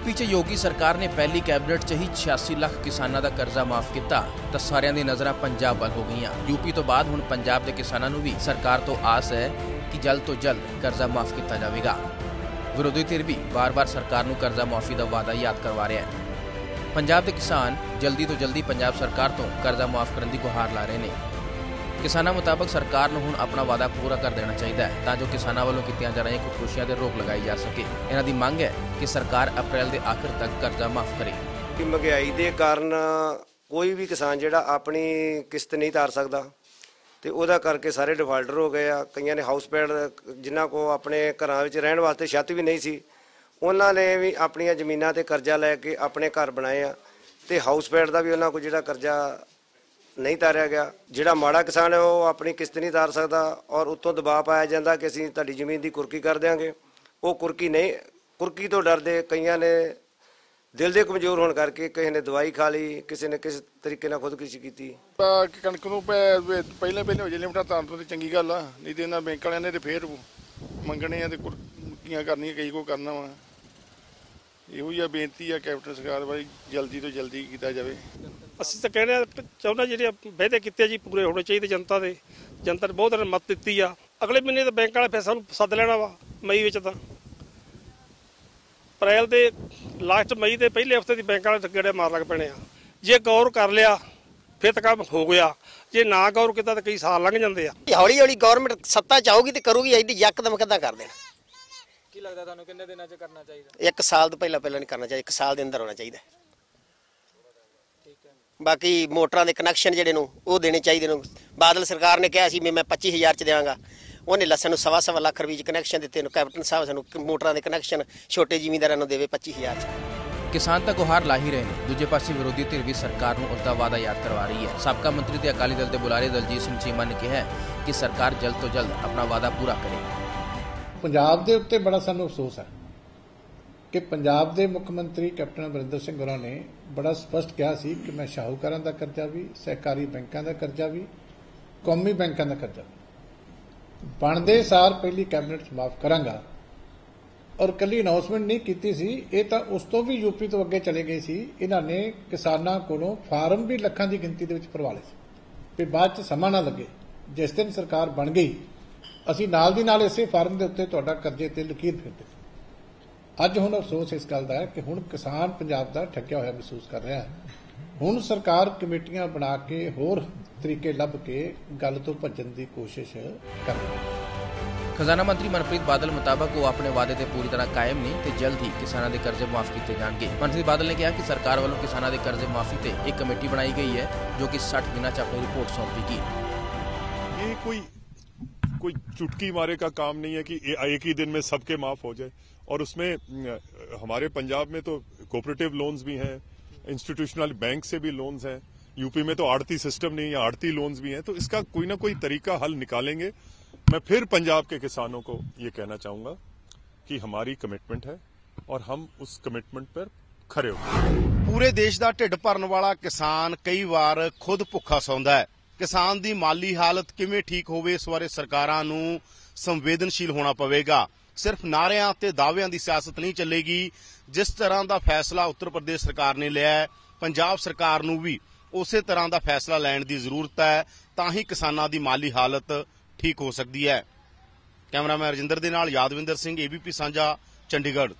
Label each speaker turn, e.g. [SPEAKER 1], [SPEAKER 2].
[SPEAKER 1] UP 'ਚ ਯੋਗੀ ਸਰਕਾਰ ਨੇ ਪਹਿਲੀ ਕੈਬਨਿਟ 'ਚ ਹੀ 86 ਲੱਖ ਕਿਸਾਨਾਂ ਦਾ ਕਰਜ਼ਾ ਮਾਫ ਕੀਤਾ ਤਾਂ ਸਾਰਿਆਂ ਦੀ ਨਜ਼ਰਾਂ ਪੰਜਾਬ ਵੱਲ ਹੋ ਗਈਆਂ। ਯੂਪੀ ਤੋਂ ਬਾਅਦ ਹੁਣ ਪੰਜਾਬ ਦੇ ਕਿਸਾਨਾਂ ਨੂੰ ਵੀ ਸਰਕਾਰ ਤੋਂ ਆਸ ਹੈ ਕਿ ਜਲਦ ਤੋਂ ਜਲਦ ਕਰਜ਼ਾ ਮਾਫ ਕੀਤਾ ਜਾਵੇਗਾ। ਵਿਰੋਧੀ ਧਿਰ ਵੀ ਵਾਰ-ਵਾਰ ਸਰਕਾਰ ਨੂੰ ਕਰਜ਼ਾ ਮਾਫੀ ਦਾ ਵਾਅਦਾ ਯਾਦ ਕਰਵਾ ਰਿਹਾ ਹੈ। ਪੰਜਾਬ ਦੇ ਕਿਸਾਨ ਜਲਦੀ ਤੋਂ ਜਲਦੀ ਪੰਜਾਬ ਸਰਕਾਰ ਤੋਂ ਕਰਜ਼ਾ ਮਾਫ ਕਰਨ ਦੀ ਗੁਹਾਰ ਲਾ ਰਹੇ ਨੇ। ਕਿਸਾਨਾਂ ਮੁਤਾਬਕ ਸਰਕਾਰ ਨੂੰ ਹੁਣ ਆਪਣਾ ਵਾਅਦਾ ਪੂਰਾ ਕਰ ਦੇਣਾ ਚਾਹੀਦਾ ਹੈ ਤਾਂ ਜੋ ਕਿਸਾਨਾਂ ਵੱਲੋਂ ਕੀਤੀਆਂ ਜਾ ਰਹੀਆਂ ਖੁਦਕੁਸ਼ੀਆਂ ਤੇ ਰੋਕ ਲਗਾਈ ਜਾ ਸਕੇ। ਇਹਨਾਂ ਦੀ ਮੰਗ ਹੈ ਕਿ ਸਰਕਾਰ ਅਪ੍ਰੈਲ ਦੇ ਆਖਰ ਤੱਕ ਕਰਜ਼ਾ ਮਾਫ ਕਰੇ।
[SPEAKER 2] ਕਿ ਮਹਿੰਗਾਈ ਦੇ ਕਾਰਨ ਕੋਈ ਵੀ ਕਿਸਾਨ ਜਿਹੜਾ ਆਪਣੀ ਕਿਸ਼ਤ ਨਹੀਂ ਤਾਰ ਸਕਦਾ ਤੇ ਉਹਦਾ ਕਰਕੇ ਸਾਰੇ ਡਿਫਾਲਟਰ ਹੋ ਗਏ ਆ। ਕਈਆਂ ਨੇ ਹਾਊਸ ਪੈਡ ਜਿਨ੍ਹਾਂ ਕੋ ਆਪਣੇ ਘਰਾਂ ਵਿੱਚ ਰਹਿਣ ਵਾਸਤੇ ਛੱਤ ਵੀ ਨਹੀਂ ਸੀ, ਉਹਨਾਂ ਨੇ ਵੀ ਆਪਣੀਆਂ ਜ਼ਮੀਨਾਂ ਤੇ ਕਰਜ਼ਾ ਲੈ ਕੇ ਆਪਣੇ ਘਰ ਬਣਾਏ ਆ ਤੇ ਹਾਊਸ ਪੈਡ ਦਾ ਵੀ ਉਹਨਾਂ ਕੋਲ ਜਿਹੜਾ ਕਰਜ਼ਾ ਨਹੀਂ ਤਾਰਿਆ ਗਿਆ। ਜਿਹੜਾ ਮਾੜਾ ਕਿਸਾਨ ਹੈ, ਉਹ ਆਪਣੀ ਕਿਸ਼ਤ ਨਹੀਂ ਤਾਰ ਸਕਦਾ ਔਰ ਉੱਤੋਂ ਦਬਾਅ ਪਾਇਆ ਜਾਂਦਾ ਕਿ ਅਸੀਂ ਤੁਹਾਡੀ ਜ਼ਮੀਨ ਦੀ ਕੁਰਕੀ ਕਰ ਦਿਆਂਗੇ। ਉਹ ਕੁਰਕੀ ਨਹੀਂ, ਕੁਰਕੀ ਤੋਂ ਡਰਦੇ ਕਈਆਂ ਨੇ ਦਿਲ ਦੇ ਕਮਜ਼ੋਰ ਹੋਣ ਕਰਕੇ ਕਿਸੇ ਨੇ ਦਵਾਈ ਖਾ ਲਈ, ਕਿਸੇ ਨੇ ਕਿਸ ਤਰੀਕੇ ਨਾਲ ਖੁਦਕੁਸ਼ੀ ਕੀਤੀ।
[SPEAKER 3] ਕਣਕ ਨੂੰ ਪਹਿਲਾਂ ਪਹਿਲਾਂ ਹੋ ਜੇ ਲਿਮਟਾਂ ਤਾਂ ਤੋਂ ਚੰਗੀ ਗੱਲ ਆ। ਨਹੀਂ ਤੇ ਇਹਨਾਂ ਬੈਂਕ ਵਾਲਿਆਂ ਨੇ ਤੇ ਫੇਰ ਮੰਗਣੇ ਆ ਤੇ ਕੁਰਕੀਆਂ ਕਰਨੀਆਂ, ਕਈ ਕੋ ਕਰਨਾ ਵਾ। ਇਹੋ ਹੀ ਬੇਨਤੀ ਆ ਕੈਪਟਨ ਸਰਕਾਰ ਵਾਲੀ ਜਲਦੀ ਤੋਂ ਜਲਦੀ ਕੀਤਾ ਜਾਵੇ।
[SPEAKER 4] ਅਸੀਂ ਤਾਂ ਕਹਿੰਦੇ ਆ ਚਾਹੁੰਦਾ ਜਿਹੜੇ ਵਾਅਦੇ ਕੀਤੇ ਜੀ ਪੂਰੇ ਹੋਣੇ ਚਾਹੀਦੇ ਜਨਤਾ ਦੇ। ਜਨਤਾ ਨੇ ਬਹੁਤ ਮਤ ਦਿੱਤੀ ਆ। ਅਗਲੇ ਮਹੀਨੇ ਤਾਂ ਬੈਂਕ ਵਾਲੇ ਪੈਸਾ ਨੂੰ ਸੱਦ ਲੈਣਾ ਵਾ ਮਈ ਵਿੱਚ ਤਾਂ। ਅਪ੍ਰੈਲ ਦੇ ਲਾਸਟ ਮਈ ਦੇ ਪਹਿਲੇ ਹਫ਼ਤੇ ਦੀ ਬੈਂਕ ਵਾਲੇ ਗੇੜੇ ਮਾਰ ਲੱਗ ਪੈਣੇ ਆ। ਜੇ ਗੌਰ ਕਰ ਲਿਆ ਫਿਰ ਤਾਂ ਕੰਮ ਹੋ ਗਿਆ। ਜੇ ਨਾ ਗੌਰ ਕੀਤਾ ਤਾਂ ਕਈ ਸਾਲ ਲੰਘ ਜਾਂਦੇ ਆ।
[SPEAKER 5] ਹੌਲੀ ਹੌਲੀ ਗਵਰਨਮੈਂਟ ਸੱਤਾ ਚ ਆਊਗੀ ਤੇ ਕਰੂਗੀ ਐਡੀ ਯਕਦਮ ਕਿੱਦਾਂ ਕਰ ਦੇਣਾ?
[SPEAKER 6] ਕੀ ਲੱਗਦਾ ਤੁਹਾਨੂੰ ਕਿੰਨੇ ਦਿਨਾਂ 'ਚ ਕਰਨਾ ਚਾਹੀਦਾ?
[SPEAKER 5] ਇੱਕ ਸਾਲ ਤੋਂ ਪਹਿਲਾਂ ਪਹਿਲਾਂ ਨਹੀਂ ਕਰਨਾ ਚਾਹੀਦਾ ਇੱਕ ਸਾਲ ਦੇ ਅੰਦਰ ਹੋਣਾ ਚਾਹੀਦਾ। ਬਾਕੀ ਮੋਟਰਾਂ ਦੇ ਕਨੈਕਸ਼ਨ ਜਿਹੜੇ ਨੂੰ ਉਹ ਦੇਣੇ ਚਾਹੀਦੇ ਨੂੰ। ਬਾਦਲ ਸਰਕਾਰ ਨੇ ਕਿਹਾ ਸੀ ਵੀ ਮੈਂ 25000 ਚ ਦੇਵਾਂਗਾ। ਉਹਨੇ ਲਸਣ ਨੂੰ ਸਵਾ ਸਵਾ ਲੱਖ ਰੁਪਏ ਚ ਕਨੈਕਸ਼ਨ ਦਿੱਤੇ ਨੂੰ। ਕੈਪਟਨ ਸਾਹਿਬ ਸਾਨੂੰ ਕ- ਮੋਟਰਾਂ ਦੇ ਕਨੈਕਸ਼ਨ ਛੋਟੇ ਜ਼ਿਮੀਂਦਾਰਾਂ ਨੂੰ ਦੇਵੇ 25000 ਚ।
[SPEAKER 1] ਕਿਸਾਨ ਤਾਂ ਗੁਹਾਰ ਲਾ ਹੀ ਰਹੇ ਨੇ। ਦੂਜੇ ਪਾਸੇ ਵਿਰੋਧੀ ਧਿਰ ਵੀ ਸਰਕਾਰ ਨੂੰ ਉਸਦਾ ਵਾਅਦਾ ਯਾਦ ਕਰਵਾ ਰਹੀ ਹੈ। ਸਾਬਕਾ ਮੰਤਰੀ ਤੇ ਅਕਾਲੀ ਦਲ ਦੇ ਬੁਲਾਰੇ ਦਲਜੀਤ ਸਿੰਘ ਚੀਮਾ ਨੇ ਕਿਹਾ ਕਿ ਸਰਕਾਰ ਜਲਦ ਤੋਂ ਜਲਦ ਆਪਣਾ ਵਾਅਦਾ ਪੂਰਾ ਕਰੇ।
[SPEAKER 7] ਪੰਜਾਬ ਦੇ ਉੱਤੇ ਬੜਾ ਸਾਨੂੰ ਅਫਸੋਸ ਹੈ। ਕਿ ਪੰਜਾਬ ਦੇ ਮੁੱਖ ਮੰਤਰੀ ਕੈਪਟਨ ਅਮਰਿੰਦਰ ਸਿੰਘ ਹੋਰਾਂ ਨੇ ਬੜਾ ਸਪਸ਼ਟ ਕਿਹਾ ਸੀ ਕਿ ਮੈਂ ਸ਼ਾਹੂਕਾਰਾਂ ਦਾ ਕਰਜ਼ਾ ਵੀ, ਸਹਿਕਾਰੀ ਬੈਂਕਾਂ ਦਾ ਕਰਜ਼ਾ ਵੀ, ਕੌਮੀ ਬੈਂਕਾਂ ਦਾ ਕਰਜ਼ਾ ਵੀ। ਬਣਦੇ ਸਾਰ ਪਹਿਲੀ ਕੈਬਨਿਟ 'ਚ ਮਾਫ ਕਰਾਂਗਾ। ਔਰ ਕੱਲੀ ਅਨਾਉਂਸਮੈਂਟ ਨਹੀਂ ਕੀਤੀ ਸੀ, ਇਹ ਤਾਂ ਉਸ ਤੋਂ ਵੀ ਯੂਪੀ ਤੋਂ ਅੱਗੇ ਚਲੇ ਗਏ ਸੀ, ਇਹਨਾਂ ਨੇ ਕਿਸਾਨਾਂ ਕੋਲੋਂ ਫਾਰਮ ਵੀ ਲੱਖਾਂ ਦੀ ਗਿਣਤੀ ਦੇ ਵਿੱਚ ਭਰਵਾ ਲਏ ਸੀ। ਵੀ ਬਾਅਦ 'ਚ ਸਮਾਂ ਨਾ ਲੱਗੇ, ਜਿਸ ਦਿਨ ਸਰਕਾਰ ਬਣ ਗਈ, ਅਸੀਂ ਨਾਲ ਦੀ ਨਾਲ ਇਸੇ ਫਾਰਮ ਦੇ ਉੱਤੇ ਤੁਹਾਡਾ ਕਰਜ਼ੇ ਤੇ ਲਕੀਰ ਫਿਰ ਦਿੱਤੀ ਅੱਜ ਹੁਣ ਅਫਸੋਸ ਇਸ ਗੱਲ ਦਾ ਹੈ ਕਿ ਹੁਣ ਕਿਸਾਨ ਪੰਜਾਬ ਦਾ ਠੱਗਿਆ ਹੋਇਆ ਮਹਿਸੂਸ ਕਰ ਰਿਹਾ ਹੈ। ਹੁਣ ਸਰਕਾਰ ਕਮੇਟੀਆਂ ਬਣਾ ਕੇ ਹੋਰ ਤਰੀਕੇ ਲੱਭ ਕੇ ਗੱਲ ਤੋਂ ਭੱਜਣ ਦੀ ਕੋਸ਼ਿਸ਼ ਕਰ ਰਹੀ ਹੈ।
[SPEAKER 1] ਖਜ਼ਾਨਾ ਮੰਤਰੀ ਮਨਪ੍ਰੀਤ ਬਾਦਲ ਮੁਤਾਬਕ ਉਹ ਆਪਣੇ ਵਾਅਦੇ ਤੇ ਪੂਰੀ ਤਰ੍ਹਾਂ ਕਾਇਮ ਨਹੀਂ ਤੇ ਜਲਦ ਹੀ ਕਿਸਾਨਾਂ ਦੇ ਕਰਜ਼ੇ ਮਾਫ ਕੀਤੇ ਜਾਣਗੇ। ਮਨਪ੍ਰੀਤ ਬਾਦਲ ਨੇ ਕਿਹਾ ਕਿ ਸਰਕਾਰ ਵੱਲੋਂ ਕਿਸਾਨਾਂ ਦੇ ਕਰਜ਼ੇ ਮਾਫੀ ਤੇ ਇੱਕ ਕਮੇਟੀ ਬਣਾਈ ਗਈ ਹੈ ਜੋ ਕਿ 60 ਦਿਨਾਂ 'ਚ ਆਪਣੀ ਰਿਪੋਰਟ ਸੌਂਪੇਗੀ।
[SPEAKER 8] ਇਹ ਕੋਈ कोई चुटकी मारे का काम नहीं है कि ए- एक ही दिन में सबके माफ हो जाए और उसमें अ, हमारे पंजाब में तो कोऑपरेटिव लोन्स भी हैं इंस्टीट्यूशनल बैंक से भी लोन्स हैं यूपी में तो आड़ती सिस्टम नहीं है आड़ती लोन्स भी हैं तो इसका कोई ना कोई तरीका हल निकालेंगे मैं फिर पंजाब के किसानों को ये कहना चाहूंगा कि हमारी कमिटमेंट है और हम उस कमिटमेंट पर खरे होंगे
[SPEAKER 9] ਪੂਰੇ ਦੇਸ਼ ਦਾ ਢਿੱਡ ਭਰਨ ਵਾਲਾ ਕਿਸਾਨ ਕਈ ਵਾਰ ਖੁਦ ਭੁੱਖਾ ਸੌਂਦਾ ਹੈ ਕਿਸਾਨ ਦੀ ਮਾਲੀ ਹਾਲਤ ਕਿਵੇਂ ਠੀਕ ਹੋਵੇ, ਇਸ ਬਾਰੇ ਸਰਕਾਰਾਂ ਨੂੰ ਸੰਵੇਦਨਸ਼ੀਲ ਹੋਣਾ ਪਵੇਗਾ। ਸਿਰਫ ਨਾਰਿਆਂ ਤੇ ਦਾਅਵਿਆਂ ਦੀ ਸਿਆਸਤ ਨਹੀਂ ਚੱਲੇਗੀ, ਜਿਸ ਤਰ੍ਹਾਂ ਦਾ ਫੈਸਲਾ ਉੱਤਰ ਪ੍ਰਦੇਸ਼ ਸਰਕਾਰ ਨੇ ਲਿਆ ਹੈ, ਪੰਜਾਬ ਸਰਕਾਰ ਨੂੰ ਵੀ ਉਸੇ ਤਰ੍ਹਾਂ ਦਾ ਫੈਸਲਾ ਲੈਣ ਦੀ ਜ਼ਰੂਰਤ ਹੈ, ਤਾਂ ਹੀ ਕਿਸਾਨਾਂ ਦੀ ਮਾਲੀ ਹਾਲਤ ਠੀਕ ਹੋ ਸਕਦੀ ਹੈ। ਕੈਮਰਾਮੈਨ ਰਜਿੰਦਰ ਦੇ ਨਾਲ ਯਾਦਵਿੰਦਰ ਸਿੰਘ, ਏਬੀਪੀ ਸਾਂਝਾ, ਚੰਡੀਗੜ੍ਹ।